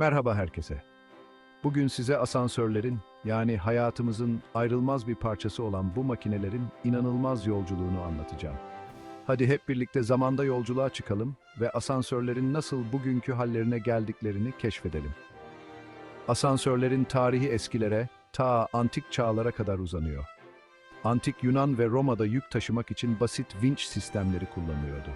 Merhaba herkese. Bugün size asansörlerin, yani hayatımızın ayrılmaz bir parçası olan bu makinelerin inanılmaz yolculuğunu anlatacağım. Hadi hep birlikte zamanda yolculuğa çıkalım ve asansörlerin nasıl bugünkü hallerine geldiklerini keşfedelim. Asansörlerin tarihi eskilere, ta antik çağlara kadar uzanıyor. Antik Yunan ve Roma'da yük taşımak için basit vinç sistemleri kullanılıyordu.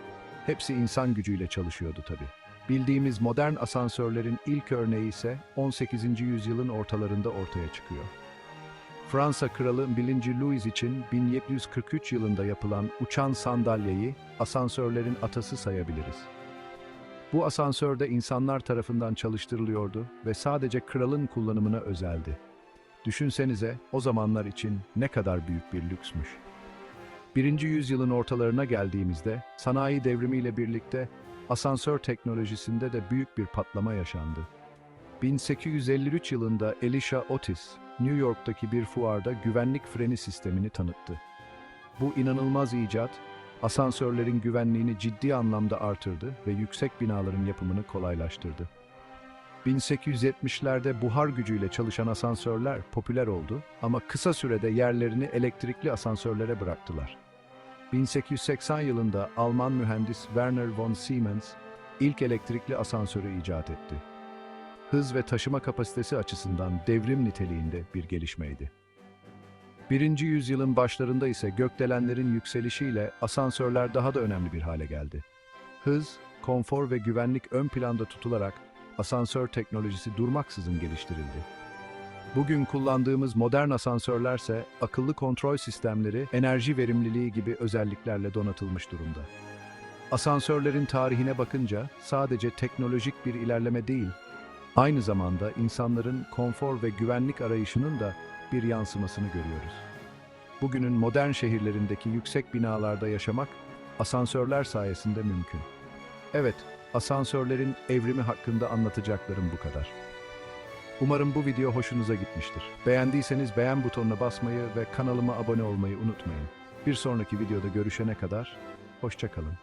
Hepsi insan gücüyle çalışıyordu tabii. Bildiğimiz modern asansörlerin ilk örneği ise 18. yüzyılın ortalarında ortaya çıkıyor. Fransa Kralı 1. Louis için 1743 yılında yapılan uçan sandalyeyi asansörlerin atası sayabiliriz. Bu asansörde insanlar tarafından çalıştırılıyordu ve sadece kralın kullanımına özeldi. Düşünsenize o zamanlar için ne kadar büyük bir lüksmüş. Birinci yüzyılın ortalarına geldiğimizde sanayi devrimiyle birlikte asansör teknolojisinde de büyük bir patlama yaşandı. 1853 yılında Elisha Otis, New York'taki bir fuarda güvenlik freni sistemini tanıttı. Bu inanılmaz icat, asansörlerin güvenliğini ciddi anlamda artırdı ve yüksek binaların yapımını kolaylaştırdı. 1870'lerde buhar gücüyle çalışan asansörler popüler oldu ama kısa sürede yerlerini elektrikli asansörlere bıraktılar. 1880 yılında Alman mühendis Werner von Siemens ilk elektrikli asansörü icat etti. Hız ve taşıma kapasitesi açısından devrim niteliğinde bir gelişmeydi. Birinci yüzyılın başlarında ise gökdelenlerin yükselişiyle asansörler daha da önemli bir hale geldi. Hız, konfor ve güvenlik ön planda tutularak asansör teknolojisi durmaksızın geliştirildi. Bugün kullandığımız modern asansörlerse akıllı kontrol sistemleri, enerji verimliliği gibi özelliklerle donatılmış durumda. Asansörlerin tarihine bakınca sadece teknolojik bir ilerleme değil, aynı zamanda insanların konfor ve güvenlik arayışının da bir yansımasını görüyoruz. Bugünün modern şehirlerindeki yüksek binalarda yaşamak asansörler sayesinde mümkün. Evet, asansörlerin evrimi hakkında anlatacaklarım bu kadar. Umarım bu video hoşunuza gitmiştir. Beğendiyseniz beğen butonuna basmayı ve kanalıma abone olmayı unutmayın. Bir sonraki videoda görüşene kadar hoşça kalın.